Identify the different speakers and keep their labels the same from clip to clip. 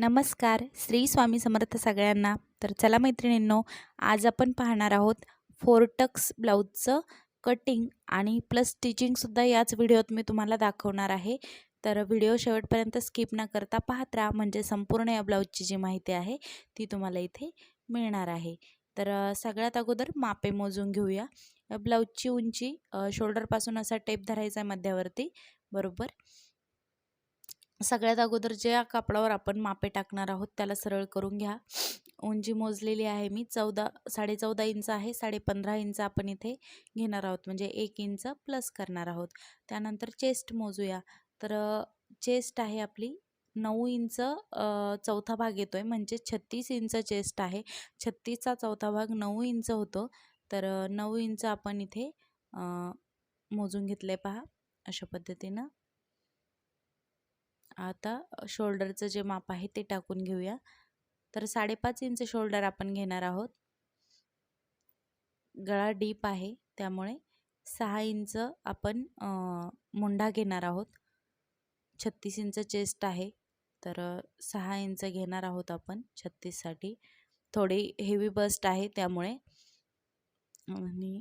Speaker 1: नमस्कार श्री स्वामी समर्थ सगळ्यांना. तर चला मैत्रिणींनो आज आपण पाहणार आहोत फोरटक्स ब्लाऊजचं कटिंग आणि प्लस स्टिचिंगसुद्धा याच व्हिडिओत मी तुम्हाला दाखवणार आहे. तर व्हिडिओ शेवटपर्यंत स्किप न करता पाहत राहा म्हणजे संपूर्ण या ब्लाऊजची जी माहिती आहे ती तुम्हाला इथे मिळणार आहे. तर सगळ्यात अगोदर मापे मोजून घेऊया. या ब्लाऊजची उंची शोल्डरपासून असा टेप धरायचा आहे मध्यावरती बरोबर? सगळ्यात अगोदर ज्या कापडावर आपण मापे टाकणार आहोत त्याला सरळ करून घ्या. उंची मोजलेली आहे मी चौदा साडेचौदा इंच आहे साडे पंधरा इंच आपण इथे घेणार आहोत. म्हणजे एक इंच प्लस करणार आहोत. त्यानंतर चेस्ट मोजूया. तर चेस्ट आहे आपली नऊ इंच चौथा भाग येतो आहे म्हणजे छत्तीस इंच चेस्ट आहे. छत्तीसचा चौथा भाग नऊ इंच होतो. तर नऊ इंच आपण इथे मोजून घेतलं आहे पहा. अशा पद्धतीनं. आता शोल्डरचं जे माप आहे ते टाकून घेऊया. तर साडेपाच इंच शोल्डर आपण घेणार आहोत. गळा डीप आहे त्यामुळे सहा इंच आपण मुंडा घेणार आहोत. छत्तीस इंच चेस्ट आहे तर सहा इंच घेणार आहोत आपण छत्तीससाठी. थोडी हेवी बस्ट आहे त्यामुळे आणि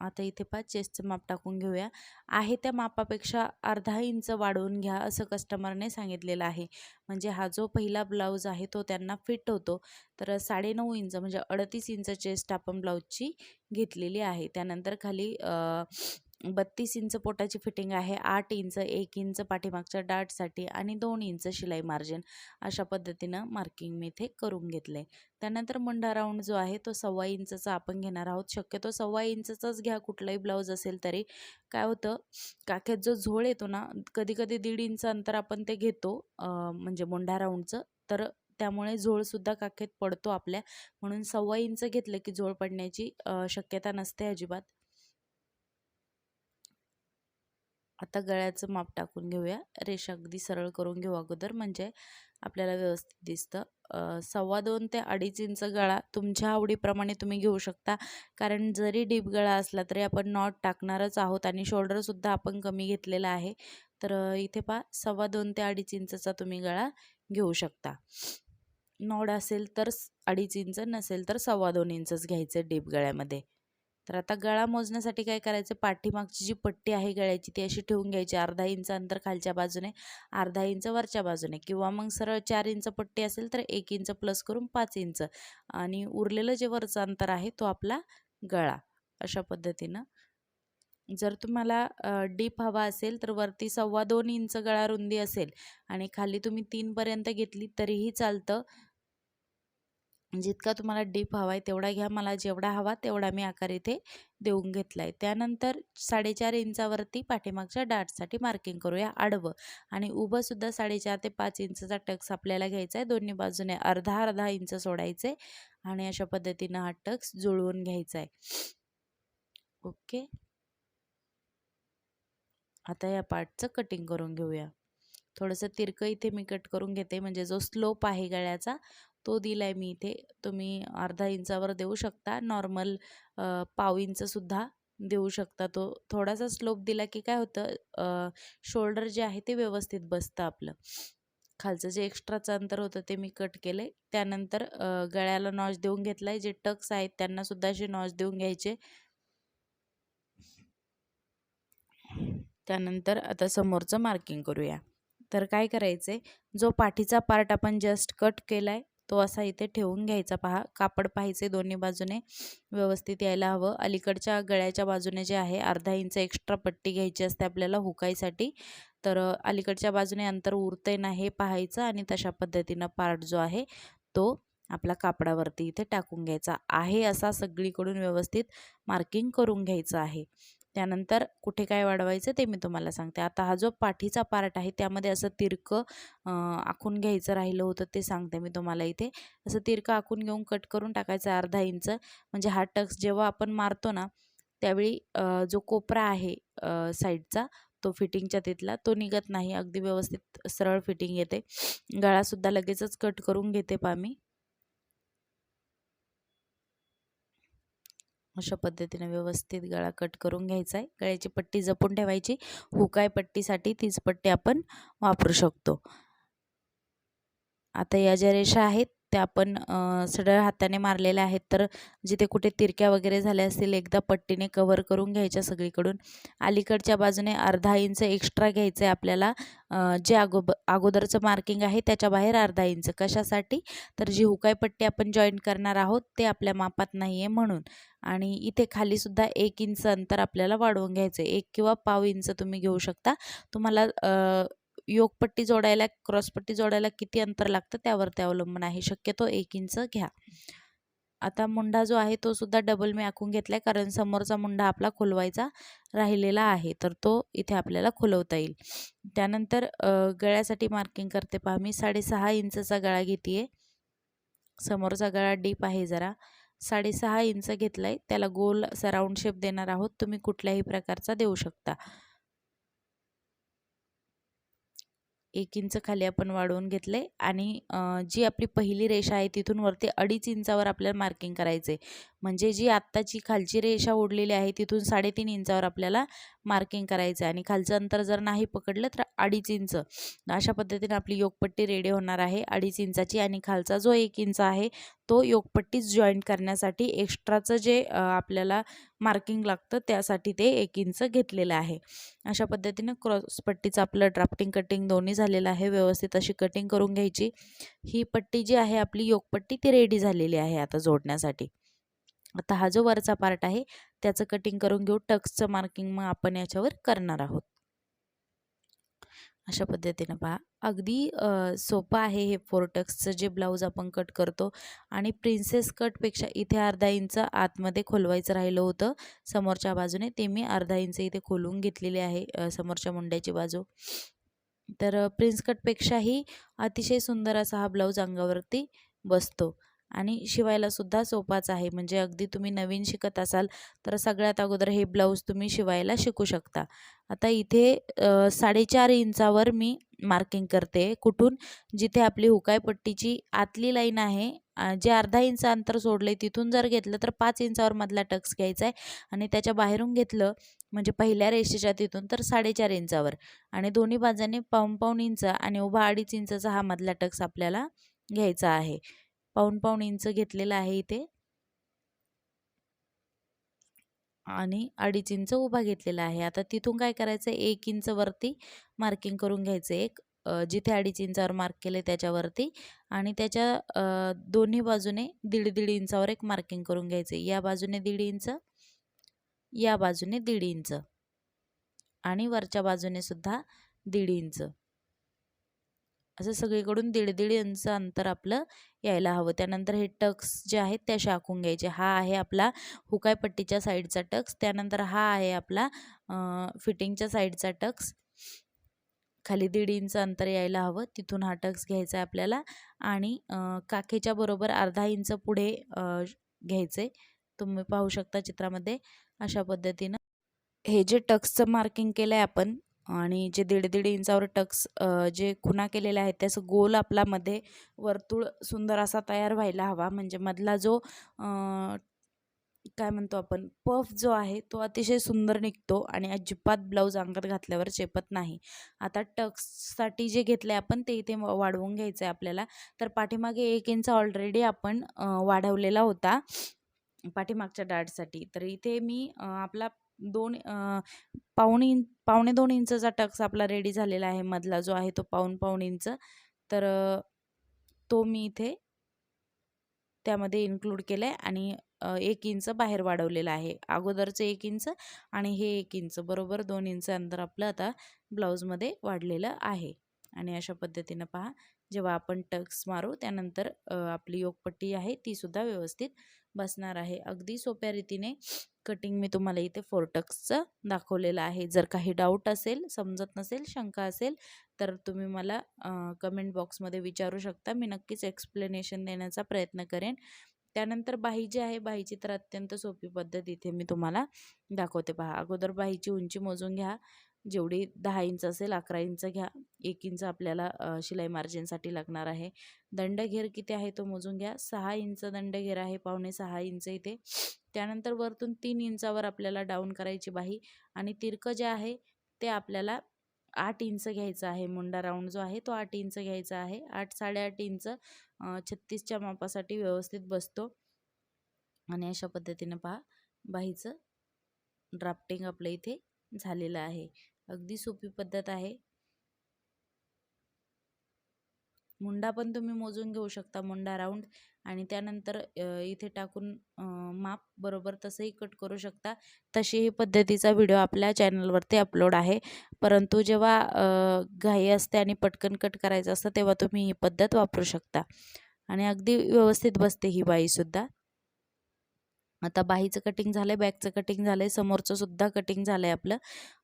Speaker 1: आता इथे पहा चेस्टचं माप टाकून घेऊया. आहे त्या मापापेक्षा अर्धा इंच वाढवून घ्या असं कस्टमरने सांगितलेलं आहे. म्हणजे हा जो पहिला ब्लाऊज आहे तो त्यांना फिट होतो. तर साडेनऊ इंच म्हणजे अडतीस इंच चेस्ट आपण ब्लाऊजची घेतलेली आहे. त्यानंतर खाली बत्तीस इंच पोटाची फिटिंग आहे आठ इंच एक इंच पाठीमागच्या डाटसाठी आणि दोन इंच शिलाई मार्जिन अशा पद्धतीनं मार्किंग मी इथे करून घेतलं आहे त्यानंतर मुंडा राऊंड जो आहे तो सव्वा इंचचा आपण घेणार आहोत. शक्यतो सव्वा इंचचाच घ्या कुठलाही ब्लाऊज असेल तरी. काय होतं काख्यात जो झोळ येतो ना कधी कधी दीड इंच अंतर आपण ते घेतो म्हणजे मुंढा राऊंडचं तर त्यामुळे झोळसुद्धा काखेत पडतो आपल्या. म्हणून सव्वा इंच घेतलं की झोळ पडण्याची शक्यता नसते अजिबात. आता गळ्याचं माप टाकून घेऊया. रेषा अगदी सरळ करून घेऊ अगोदर. म्हणजे आपल्याला व्यवस्थित दिसतं. सव्वा दोन ते अडीच इंच गळा तुमच्या आवडीप्रमाणे तुम्ही घेऊ शकता. कारण जरी डीप गळा असला तरी आपण नॉट टाकणारच आहोत आणि शोल्डरसुद्धा आपण कमी घेतलेला आहे. तर इथे पा सव्वा दोन ते अडीच इंचचा तुम्ही गळा घेऊ शकता. नॉड असेल तर अडीच इंच नसेल तर सव्वा दोन इंचच घ्यायचं डीप गळ्यामध्ये. तर आता गळा मोजण्यासाठी काय करायचं? पाठीमागची जी पट्टी आहे गळ्याची ती अशी ठेवून घ्यायची. अर्धा इंच अंतर खालच्या बाजूने अर्धा इंच वरच्या बाजूने. किंवा मग सरळ चार इंच पट्टी असेल तर एक इंच प्लस करून पाच इंच. आणि उरलेलं जे वरचं अंतर आहे तो आपला गळा. अशा पद्धतीनं. जर तुम्हाला डीप हवा असेल तर वरती सव्वा दोन इंच गळा रुंदी असेल आणि खाली तुम्ही तीनपर्यंत घेतली तरीही चालतं. जितका तुम्हाला डीप हवा आहे तेवढा घ्या. मला जेवढा हवा तेवढा मी आकार इथे देऊन घेतला आहे त्यानंतर साडेचार इंचावरती पाठीमागच्या डाटसाठी मार्किंग करूया. आडवं. आणि उभंसुद्धा साडेचार ते पाच इंचचा टक्स आपल्याला घ्यायचा आहे. दोन्ही बाजूने अर्धा अर्धा इंच सोडायचे आणि अशा पद्धतीनं हा टक्स जुळवून घ्यायचा आहे. ओके. आता या पार्टचं कटिंग करून घेऊया. थोडंसं तिरकं इथे मी कट करून घेते. म्हणजे जो स्लोप आहे गळ्याचा तो दिला आहे मी इथे. तुम्ही अर्धा इंचावर देऊ शकता. नॉर्मल पाव इंचसुद्धा देऊ शकता. तो थोडासा स्लोप दिला की काय होतं शोल्डर जे आहे ते व्यवस्थित बसतं आपलं. खालचं जे एक्स्ट्राचं अंतर होतं ते मी कट केलं आहे त्यानंतर गळ्याला नॉच देऊन घेतला आहे जे टक्स आहेत त्यांनासुद्धा असे नॉच देऊन घ्यायचे. त्यानंतर आता समोरचं मार्किंग करूया. तर काय करायचं आहे जो पाठीचा पार्ट आपण जस्ट कट केला आहे तो असा इथे ठेवून घ्यायचा. पहा कापड पाहायचे दोन्ही बाजूने. व्यवस्थित यायला हवं. अलीकडच्या गळ्याच्या बाजूने जे आहे अर्धा इंच एक्स्ट्रा पट्टी घ्यायची असते आपल्याला हुकायसाठी. तर अलीकडच्या बाजूने अंतर उरतंय ना हे पाहायचं आणि तशा पद्धतीनं पार्ट जो आहे तो आपला कापडावरती इथे टाकून घ्यायचा आहे. असा सगळीकडून व्यवस्थित मार्किंग करून घ्यायचं आहे. त्यानंतर कुठे काय वाढवायचं ते मी तुम्हाला सांगते. आता हा जो पाठीचा पार्ट आहे त्यामध्ये असं तिरकं आखून घ्यायचं राहिलं होतं ते सांगते मी तुम्हाला इथे. असं तिरकं आखून घेऊन कट करून टाकायचं अर्धा इंच. म्हणजे हा टक्स जेव्हा आपण मारतो ना त्यावेळी जो कोपरा आहे साईडचा तो फिटिंगच्या तिथला तो निघत नाही. अगदी व्यवस्थित सरळ फिटिंग येते. गळासुद्धा लगेचच कट करून घेते पा मी अशा पद्धतीने व्यवस्थित गळा कट करून घ्यायचा आहे. गळ्याची पट्टी जपून ठेवायची. हुकाय पट्टीसाठी तीच पट्टी आपण वापरू शकतो. आता या ज्या रेषा आहेत त्या आपण सडळ हाताने मारलेल्या आहेत. तर जिथे कुठे तिरक्या वगैरे झाल्या असतील एकदा पट्टीने कव्हर करून घ्यायच्या सगळीकडून. अलीकडच्या बाजूने अर्धा इंच एक्स्ट्रा घ्यायचं आहे आपल्याला जे अगो अगोदरचं मार्किंग आहे त्याच्या बाहेर अर्धा इंच. कशासाठी? तर जी हुकाई पट्टी आपण जॉईन करणार आहोत ते आपल्या मापात नाही आहे म्हणून. आणि इथे खालीसुद्धा एक इंच अंतर आपल्याला वाढवून घ्यायचं आहे एक किंवा पाव इंच तुम्ही घेऊ शकता. तुम्हाला योगपट्टी जोडायला क्रॉसपट्टी जोडायला किती अंतर लागतं त्यावर ते अवलंबून आहे. शक्यतो एक इंच घ्या. आता मुंडा जो आहे तो सुद्धा डबल मी आखून घेतला आहे कारण समोरचा मुंडा आपला खोलवायचा राहिलेला आहे तर तो इथे आपल्याला खुलवता येईल. त्यानंतर गळ्यासाठी मार्किंग करते पहा मी. साडेसहा इंचचा गळा घेते आहे समोरचा गळा डीप आहे जरा. साडेसहा इंच घेतला आहे त्याला गोल असा राऊंड शेप देणार आहोत. तुम्ही कुठल्याही प्रकारचा देऊ शकता. एक इंच खाली आपण वाढवून घेतले आणि जी आपली पहिली रेषा आहे तिथून वरती अडीच इंचावर आपल्याला मार्किंग करायचं आहे म्हणजे जी आत्ताची खालची रेषा ओढलेली आहे तिथून साडेतीन इंचावर आपल्याला मार्किंग करायचं आहे आणि खालचं अंतर जर नाही पकडलं तर अडीच इंच. अशा पद्धतीने आपली योगपट्टी रेडी होणार आहे अडीच इंचाची. आणि खालचा जो एक इंच आहे तो योगपट्टी जॉईंट करण्यासाठी एक्स्ट्राचं जे आपल्याला मार्किंग लागतं त्यासाठी ते एक इंच घेतलेलं आहे. अशा पद्धतीनं क्रॉसपट्टीचं आपलं ड्राफ्टिंग कटिंग दोन्ही झालेलं आहे. व्यवस्थित अशी कटिंग करून घ्यायची. ही पट्टी जी आहे आपली योगपट्टी ती रेडी झालेली आहे आता जोडण्यासाठी. आता हा जो वरचा पार्ट आहे त्याचं कटिंग करून घेऊ टक्सचं मार्किंग मग आपण याच्यावर करणार आहोत. अशा पद्धतीनं पहा. अगदी सोपं आहे हे फोर टक्सचं जे ब्लाऊज आपण कट करतो आणि प्रिन्सेस कटपेक्षा इथे अर्धा इंच आतमध्ये खोलवायचं राहिलं होतं. समोरच्या बाजूने ते मी अर्धा इंच इथे खोलून घेतलेले आहे समोरच्या मुंड्याची बाजू. तर प्रिन्स कटपेक्षाही अतिशय सुंदर असा हा ब्लाऊज अंगावरती बसतो. आणि शिवायला सुद्धा सोपाच आहे. म्हणजे अगदी तुम्ही नवीन शिकत असाल तर सगळ्यात अगोदर हे ब्लाऊज तुम्ही शिवायला शिकू शकता. आता इथे साडेचार इंचावर मी मार्किंग करते. कुठून? जिथे आपली हुकायपट्टीची आतली लाईन आहे जे अर्धा इंच अंतर सोडले तिथून जर घेतलं तर पाच इंचावर मधला टक्स घ्यायचा आहे. आणि त्याच्या बाहेरून घेतलं म्हणजे पहिल्या रेषेच्या तिथून तर साडेचार इंचावर. आणि दोन्ही बाजांनी पाऊण पाऊण इंच आणि उभा अडीच इंचाचा हा मधला टक्स आपल्याला घ्यायचा आहे. पाऊण पाऊण इंच घेतलेला आहे इथे. आणि अडीच इंच उभा घेतलेला आहे. आता तिथून काय करायचं? एक इंच वरती मार्किंग करून घ्यायचं एक जिथे अडीच इंचावर मार्क केले त्याच्यावरती. आणि त्याच्या दोन्ही बाजूने दीड दीड इंचावर एक मार्किंग करून घ्यायचे. या बाजूने दीड इंच या बाजूने दीड इंच. आणि वरच्या बाजूने सुद्धा दीड इंच. असं सगळीकडून दीड दीड इंच अंतर आपलं यायला हवं. त्यानंतर हे टक्स जे आहेत त्या शाकून घ्यायचे. हा आहे आपला हुकाय पट्टीच्या साईडचा टक्स. त्यानंतर हा आहे आपला फिटिंगच्या साईडचा टक्स. खाली दीड इंच अंतर यायला हवं. तिथून हा टक्स घ्यायचा आहे आपल्याला. आणि काखेच्या बरोबर अर्धा इंच पुढे घ्यायचे. तुम्ही पाहू शकता चित्रामध्ये अशा पद्धतीनं. हे जे टक्सचं मार्किंग केलं आहे आपण आणि जे दीड दीड इंचावर टक्स जे खुणा केलेल्या आहेत त्याचं गोल आपल्यामध्ये वर्तुळ सुंदर असा तयार व्हायला हवा. म्हणजे मधला जो काय म्हणतो आपण पफ जो आहे तो अतिशय सुंदर निघतो आणि अजिबात ब्लाऊज अंगात घातल्यावर चेपत नाही. आता टक्ससाठी जे घेतलं आहे आपण ते इथे वाढवून घ्यायचं आहे आपल्याला. तर पाठीमागे एक इंच ऑलरेडी आपण वाढवलेला होता पाठीमागच्या डाटसाठी तर इथे मी आपला दोन अ, पाऊण इंच पावणे दोन इंचचा टक्स आपला रेडी झालेला आहे मधला जो आहे तो पाऊण पाऊण इंच. तर तो मी इथे त्यामध्ये इन्क्लूड केलं आहे आणि एक इंच बाहेर वाढवलेलं आहे. अगोदरचं एक इंच आणि हे एक इंच बरोबर दोन इंच अंतर आपलं आता ब्लाऊजमध्ये वाढलेलं आहे. आणि अशा पद्धतीनं पहा जेव्हा आपण टक्स मारू त्यानंतर आपली योगपट्टी आहे तीसुद्धा व्यवस्थित बसणार आहे. अगदी सोप्या रीतीने कटिंग मी तुम्हाला इथे फोर टक्सचं दाखवलेलं आहे. जर काही डाऊट असेल समजत नसेल शंका असेल तर तुम्ही मला कमेंट बॉक्समध्ये विचारू शकता. मी नक्कीच एक्सप्लेनेशन देण्याचा प्रयत्न करेन. त्यानंतर बाही जी आहे बाहीची तर अत्यंत सोपी पद्धत इथे मी तुम्हाला दाखवते. पहा अगोदर बाहीची उंची मोजून घ्या. जेवढी दहा इंच असेल अकरा इंच घ्या. एक इंच आपल्याला शिलाई मार्जिनसाठी लागणार आहे. दंडघेर किती आहे तो मोजून घ्या. सहा इंच दंडघेर आहे पावणे सहा इंच इथे. त्यानंतर वरतून तीन इंचावर आपल्याला डाऊन करायची बाही आणि तिरकं जे आहे ते आपल्याला आठ इंच घ्यायचं आहे. मुंडा राऊंड जो आहे तो आठ इंच घ्यायचा आहे. आठ साडेआठ इंच छत्तीसच्या मापासाठी व्यवस्थित बसतो. आणि अशा पद्धतीनं पहा बाहीचं ड्राफ्टिंग आपलं इथे झालेलं आहे. अगदी सोपी पद्धत आहे. मुंडा पण तुम्ही मोजून घेऊ शकता मुंडा राऊंड आणि त्यानंतर इथे टाकून माप बरोबर तसंही कट करू शकता. तशीही पद्धतीचा व्हिडिओ आपल्या चॅनलवरती अपलोड आहे. परंतु जेव्हा घाई असते आणि पटकन कट करायचं असतं तेव्हा तुम्ही ही पद्धत वापरू शकता. आणि अगदी व्यवस्थित बसते ही बाईसुद्धा आता बाहीचं कटिंग झालं आहे बॅकचं कटिंग झालं आहे समोरचं सुद्धा कटिंग झालं आहे आपलं.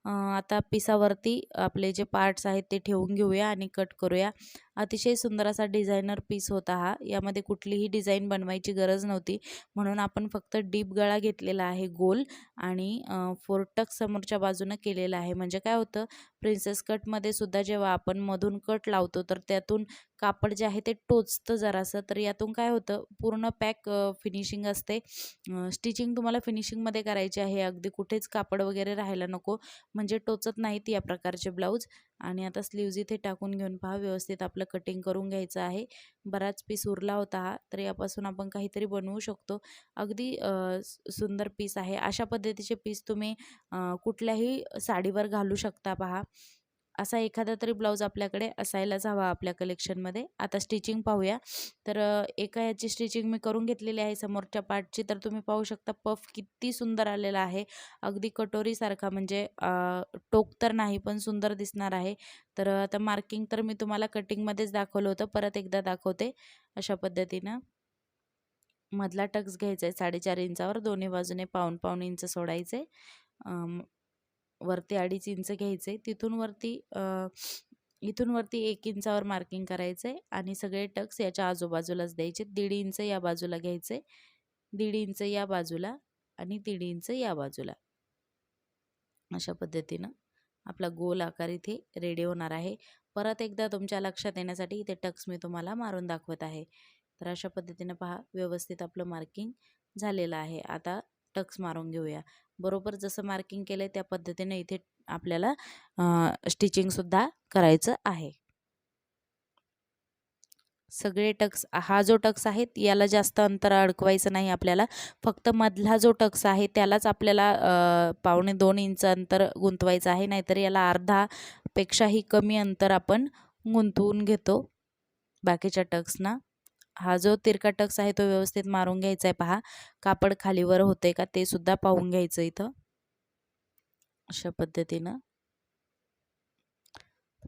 Speaker 1: आता पिसावरती आपले जे पार्ट्स आहेत ते ठेवून घेऊया आणि कट करूया. अतिशय सुंदर असा डिझायनर पीस होता हा. यामध्ये कुठलीही डिझाईन बनवायची गरज नव्हती. म्हणून आपण फक्त डीप गळा घेतलेला आहे गोल आणि फोरटक समोरच्या बाजूनं केलेला आहे. म्हणजे काय होतं प्रिन्सेस कटमध्ये सुद्धा जेव्हा आपण मधून कट लावतो तर त्यातून कापड जे आहे ते टोचतं जरासं. तर यातून काय होतं पूर्ण पॅक फिनिशिंग असते. स्टिचिंग तुम्हाला फिनिशिंगमध्ये करायची आहे. अगदी कुठेच कापड वगैरे राहायला नको. म्हणजे टोचत नाहीत या प्रकारचे ब्लाऊज आणि आता स्लीव्ज इथे टाकून घेऊन पहा व्यवस्थित आपलं कटिंग करून घ्यायचं आहे. बराच पीस उरला होता हा तर यापासून आपण काहीतरी बनवू शकतो. अगदी सुंदर पीस आहे. अशा पद्धतीचे पीस तुम्ही कुठल्याही साडीवर घालू शकता पहा. असा एखादा तरी ब्लाऊज आपल्याकडे असायलाच हवा आपल्या कलेक्शनमध्ये. आता स्टिचिंग पाहूया. तर एका याची स्टिचिंग मी करून घेतलेली आहे. समोरच्या पार्टची तर तुम्ही पाहू शकता पफ किती सुंदर आलेला आहे. अगदी कटोरीसारखा म्हणजे टोक तर नाही पण सुंदर दिसणार आहे. तर आता मार्किंग तर मी तुम्हाला कटिंगमध्येच दाखवलं होतं. परत एकदा दाखवते. अशा पद्धतीनं. मधला टक्स घ्यायचा आहे साडेचार इंचावर. दोन्ही बाजूने पाऊन पाऊन इंच सोडायचे. वरती अडीच इंच घ्यायचे. तिथून वरती इथून वरती एक इंचावर मार्किंग करायचं आहे आणि सगळे टक्स याच्या आजूबाजूलाच द्यायचे. दीड इंच या बाजूला घ्यायचे दीड इंच या बाजूला आणि दीड इंच या बाजूला. अशा पद्धतीनं आपला गोल आकार इथे रेडी होणार आहे. परत एकदा तुमच्या लक्षात येण्यासाठी इथे टक्स मी तुम्हाला मारून दाखवत आहे. तर अशा पद्धतीनं पहा व्यवस्थित आपलं मार्किंग झालेलं आहे. आता टक्स मारून घेऊया. बरोबर जसं मार्किंग केलं आहे त्या पद्धतीने इथे आपल्याला स्टिचिंगसुद्धा करायचं आहे. सगळे टक्स हा जो टक्स आहे याला जास्त अंतर अडकवायचं नाही आपल्याला. फक्त मधला जो टक्स आहे त्यालाच आपल्याला पावणे दोन इंच अंतर गुंतवायचं आहे नाहीतर याला अर्धापेक्षाही कमी अंतर आपण गुंतवून घेतो. बाकीच्या टक्सना हा जो तिरकाटक्स आहे तो व्यवस्थित मारून घ्यायचा आहे पहा. कापड खालीवर होते का ते सुद्धा पाहून घ्यायचं इथं. अशा पद्धतीनं.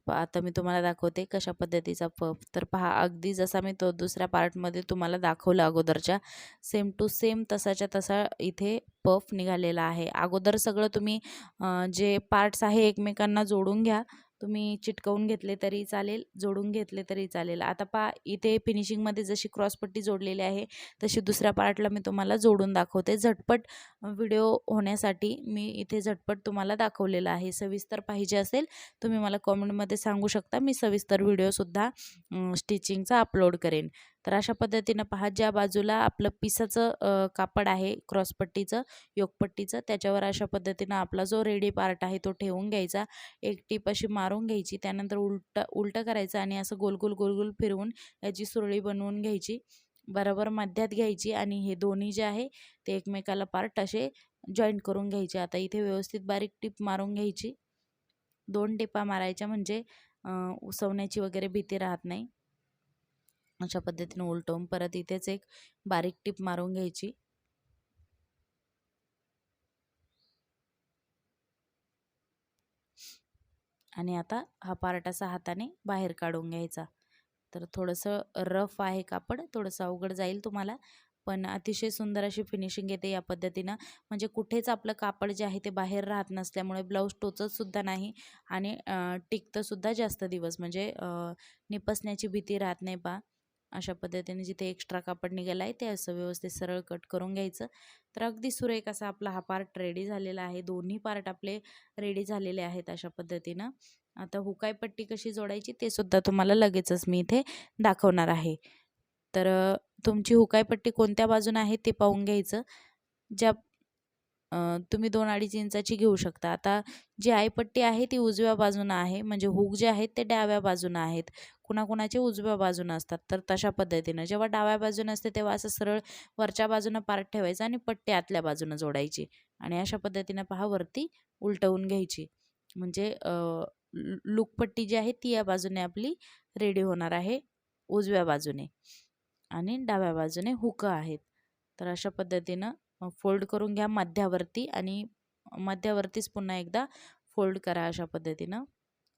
Speaker 1: आता मी तुम्हाला दाखवते कशा पद्धतीचा पफ. तर पहा अगदी जसा मी तो दुसऱ्या पार्टमध्ये तुम्हाला दाखवलं अगोदरच्या सेम टू सेम तसाच्या तसा इथे पफ निघालेला आहे. अगोदर सगळं तुम्ही जे पार्ट्स आहे एकमेकांना जोडून घ्या. तुम्ही चिटकवून घेतले तरी चालेल जोडून घेतले तरी चालेल. आता पा इथे फिनिशिंगमध्ये जशी क्रॉसपट्टी जोडलेली आहे तशी दुसऱ्या पार्टला मी तुम्हाला जोडून दाखवते. झटपट व्हिडिओ होण्यासाठी मी इथे झटपट तुम्हाला दाखवलेला आहे. सविस्तर पाहिजे असेल तुम्ही मला कॉमेंटमध्ये सांगू शकता. मी सविस्तर व्हिडिओसुद्धा स्टिचिंगचा अपलोड करेन. तर अशा पद्धतीनं पहा ज्या बाजूला आपलं पिसाचं कापड आहे क्रॉसपट्टीचं योगपट्टीचं त्याच्यावर अशा पद्धतीनं आपला जो रेडी पार्ट आहे तो ठेवून घ्यायचा. एक टीप अशी मारून घ्यायची त्यानंतर उलट उलटं करायचं आणि असं गोलगोल गोलगोल फिरवून याची सुरळी बनवून घ्यायची. बरोबर मध्यात घ्यायची आणि हे दोन्ही जे आहे ते एकमेकाला पार्ट असे जॉईंट करून घ्यायचे. आता इथे व्यवस्थित बारीक टीप मारून घ्यायची. दोन टिपा मारायच्या म्हणजे उसवण्याची वगैरे भीती राहत नाही. अशा पद्धतीने उलटवून परत इथेच एक बारीक टीप मारून घ्यायची. आणि आता हा पार्ट असा हाताने बाहेर काढून घ्यायचा. तर थोडंसं रफ आहे कापड थोडंसं अवघड जाईल तुम्हाला पण अतिशय सुंदर अशी फिनिशिंग येते या पद्धतीनं. म्हणजे कुठेच आपलं कापड जे आहे ते बाहेर राहत नसल्यामुळे ब्लाऊज टोचतसुद्धा नाही आणि टिकतंसुद्धा जास्त दिवस. म्हणजे निपसण्याची भीती राहत नाही पा अशा पद्धतीने जिथे एक्स्ट्रा कापड निघाला आहे ते असं व्यवस्थित सरळ कट करून घ्यायचं. तर अगदी सुरेख असा आपला हा पार्ट रेडी झालेला आहे. दोन्ही पार्ट आपले रेडी झालेले आहेत अशा पद्धतीनं. आता हुकाय पट्टी कशी जोडायची ते सुद्धा तुम्हाला लगेचच मी इथे दाखवणार आहे. तर तुमची हुकाय पट्टी कोणत्या बाजूने आहे ते पाहून घ्यायचं. ज्या तुम्ही दोन अडीच इंचाची घेऊ शकता. आता जी आईपट्टी आहे ती उजव्या बाजूनं आहे म्हणजे हुक जे आहेत ते डाव्या बाजूनं आहेत. कुणाकुणाचे उजव्या बाजूनं असतात तर तशा पद्धतीनं. जेव्हा डाव्या बाजूनं असते तेव्हा असं सरळ वरच्या बाजूनं पार्ट ठेवायचा आणि पट्टी आतल्या बाजूनं जोडायची आणि अशा पद्धतीनं पहा वरती उलटवून घ्यायची. म्हणजे लुकपट्टी जी आहे ती या बाजूने आपली रेडी होणार आहे उजव्या बाजूने आणि डाव्या बाजूने हुकं आहेत. तर अशा पद्धतीनं फोल्ड करून घ्या मध्यावरती आणि मध्यावरतीच पुन्हा एकदा फोल्ड करा अशा पद्धतीनं.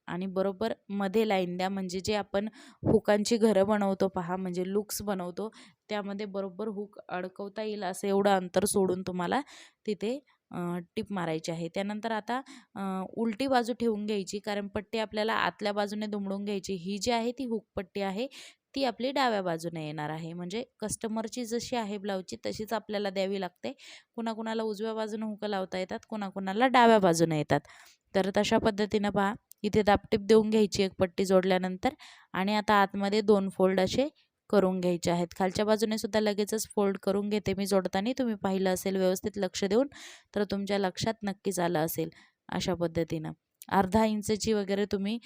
Speaker 1: आणि बरोबर मध्ये लाईन द्या म्हणजे जे आपण हुकांची घरं बनवतो पहा म्हणजे लुक्स बनवतो त्यामध्ये बरोबर हुक अडकवता येईल असं एवढं अंतर सोडून तुम्हाला तिथे टिप मारायची आहे. त्यानंतर आता उलटी बाजू ठेवून घ्यायची कारण पट्टी आपल्याला आतल्या बाजूने दुमडून घ्यायची. ही जी आहे ती हुक पट्टी आहे ती आपली डाव्या बाजूने येणार आहे. म्हणजे कस्टमरची जशी आहे ब्लाऊजची तशीच आपल्याला द्यावी लागते. कुणाकुणाला उजव्या बाजूने हुकं लावता येतात कुणाकुणाला डाव्या बाजूने येतात. तर तशा पद्धतीनं पहा इथे दापटीप देऊन घ्यायची एक पट्टी जोडल्यानंतर आणि आता आतमध्ये दोन फोल्ड असे करून घ्यायचे आहेत. खालच्या बाजूने सुद्धा लगेचच फोल्ड करून घेते मी जोडताना. तुम्ही पाहिलं असेल व्यवस्थित लक्ष देऊन तर तुमच्या लक्षात नक्कीच आलं असेल अशा पद्धतीनं. अर्धा इंचची वगैरे तुम्ही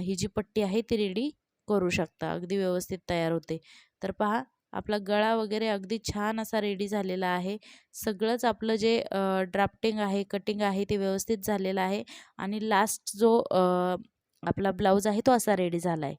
Speaker 1: ही जी पट्टी आहे ती रेडी करू शकता अगदी व्यवस्थित तयार होते. तर पहा आपला गळा वगैरे अगदी छान असा रेडी झालेला आहे. सगळंच आपलं जे ड्राफ्टिंग आहे कटिंग आहे ते व्यवस्थित झालेलं आहे. आणि लास्ट जो आपला ब्लाऊज आहे तो असा रेडी झाला आहे